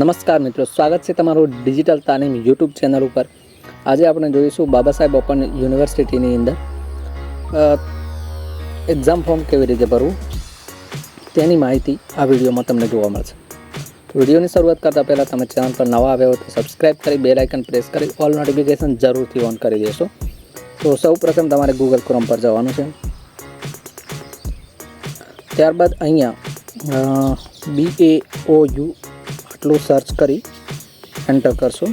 નમસ્કાર મિત્રો, સ્વાગત છે તમારું ડિજિટલ તાલીમ યુટ્યુબ ચેનલ ઉપર. આજે આપણે જોઈશું બાબા સાહેબ ઓપન યુનિવર્સિટીની અંદર એક્ઝામ ફોર્મ કેવી રીતે ભરવું, તેની માહિતી આ વિડીયોમાં તમને જોવા મળશે. વિડીયોની શરૂઆત કરતાં પહેલાં તમે ચેનલ પર નવા આવ્યા હો તો સબસ્ક્રાઈબ કરી બેલ આઇકન પ્રેસ કરી ઓલ નોટિફિકેશન જરૂરથી ઓન કરી દેશો. તો સૌ પ્રથમ તમારે ગૂગલ ક્રોમ પર જવાનું છે. ત્યારબાદ અહીંયા બી એ ઓ યુ આટલું સર્ચ કરી એન્ટર કરશો.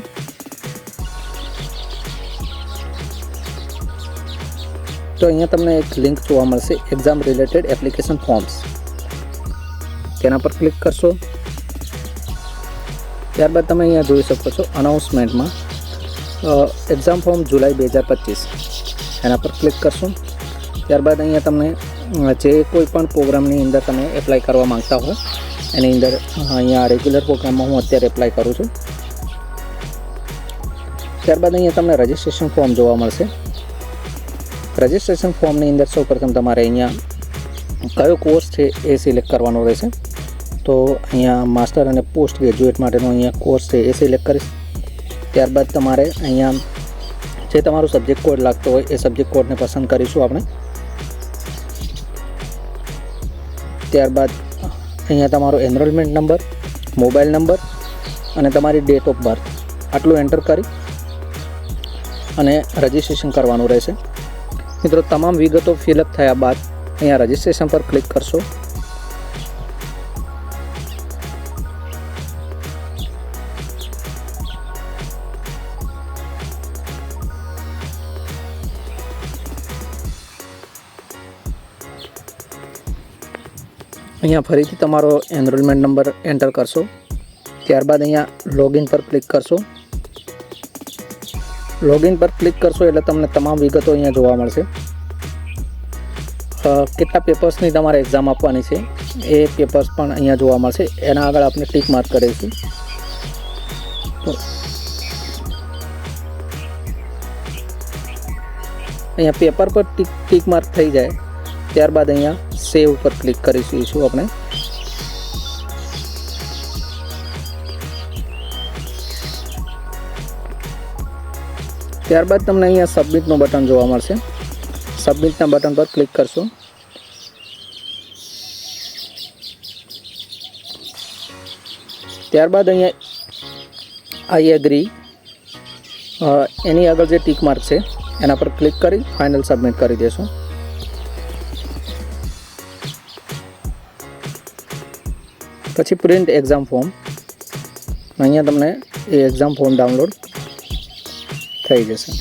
તો અહીંયા તમને એક લિંક જોવા મળશે એક્ઝામ રિલેટેડ એપ્લિકેશન ફોર્મ્સ તેના પર ક્લિક કરશો. ત્યારબાદ તમે અહીંયા જોઈ શકો છો અનાઉન્સમેન્ટમાં એક્ઝામ ફોર્મ જુલાઈ બે હજાર પચીસ. એના પર ક્લિક કરશો. ત્યારબાદ અહીંયા તમને અ, જે કોઈ પણ પ્રોગ્રામની અંદર તમે એપ્લાય કરવા માંગતા હો, એની અંદર અહીંયા રેગ્યુલર પ્રોગ્રામમાં હું અત્યારે એપ્લાય કરું છું. ત્યારબાદ અહીંયા તમને રજિસ્ટ્રેશન ફોર્મ જોવા મળશે. રજિસ્ટ્રેશન ફોર્મની અંદર સૌપ્રથમ તમારે અહીંયા કયો કોર્સ છે એ સિલેક્ટ કરવાનો રહેશે. તો અહીંયા માસ્ટર અને પોસ્ટ ગ્રેજ્યુએટ માટેનો અહીંયા કોર્સ છે એ સિલેક્ટ કરીશ. ત્યારબાદ તમારે અહીંયા જે તમારો સબ્જેક્ટ કોડ લાગતો હોય એ સબ્જેક્ટ કોડને પસંદ કરીશું આપણે. ત્યારબાદ અહીંયા તમારો એનરોલમેન્ટ નંબર મોબાઈલ નંબર અને તમારી ડેટ ઓફ બર્થ આટલું એન્ટર કરી અને રજિસ્ટ્રેશન કરવાનું રહેશે. મિત્રો, તમામ વિગતો ફિલઅપ થયા બાદ અહીંયા રજિસ્ટ્રેશન પર ક્લિક કરશો. અહીંયા ફરીથી તમારો એનરોલમેન્ટ નંબર એન્ટર કરશો. ત્યારબાદ અહીંયા લોગિન પર ક્લિક કરશો. લોગિન પર ક્લિક કરશો એટલે તમને તમામ વિગતો અહીંયા જોવા મળશે. કેટલા પેપર્સની તમારે એક્ઝામ આપવાની છે એ પેપર્સ પણ અહીંયા જોવા મળશે. એના આગળ આપણે ટીક માર્ક કરીશું. અહીંયા પેપર પર ટીક ટીક માર્ક થઈ જાય. ત્યારબાદ અહીંયા સેવ ઉપર ક્લિક કરીશું આપણે. ત્યારબાદ તમને અહીંયા સબમિટનું બટન જોવા મળશે. સબમિટના બટન પર ક્લિક કરશો. ત્યારબાદ અહીંયા આઈ એગ્રી એની આગળ જે ટીક માર્ક છે, એના પર ક્લિક કરી ફાઇનલ સબમિટ કરી દેશો. પછી પ્રિન્ટ એક્ઝામ ફોર્મ અહીંયા તમને એ એક્ઝામ ફોર્મ ડાઉનલોડ થઈ જશે.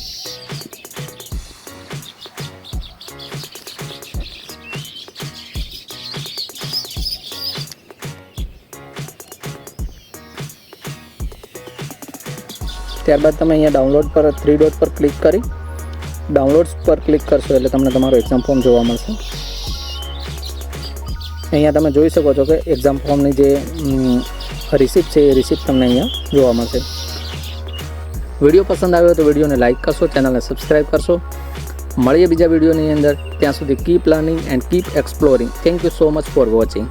ત્યારબાદ તમે અહીંયા ડાઉનલોડ પર થ્રી ડોટ પર ક્લિક કરી. ડાઉનલોડ્સ પર ક્લિક કરશો એટલે તમને તમારો એક્ઝામ ફોર્મ જોવા મળશે. અહીંયા તમે જોઈ શકો છો કે એક્ઝામ ફોર્મની જે રિસિપ્ટ છે એ રિસિપ્ટ તમને અહીંયા જોવા મળશે. વીડિયો પસંદ આવ્યો તો વિડીયોને લાઇક કરશો ચેનલને સબસ્ક્રાઈબ કરશો. મળીએ બીજા વિડીયોની અંદર. ત્યાં સુધી keep learning and keep exploring thank you so much for watching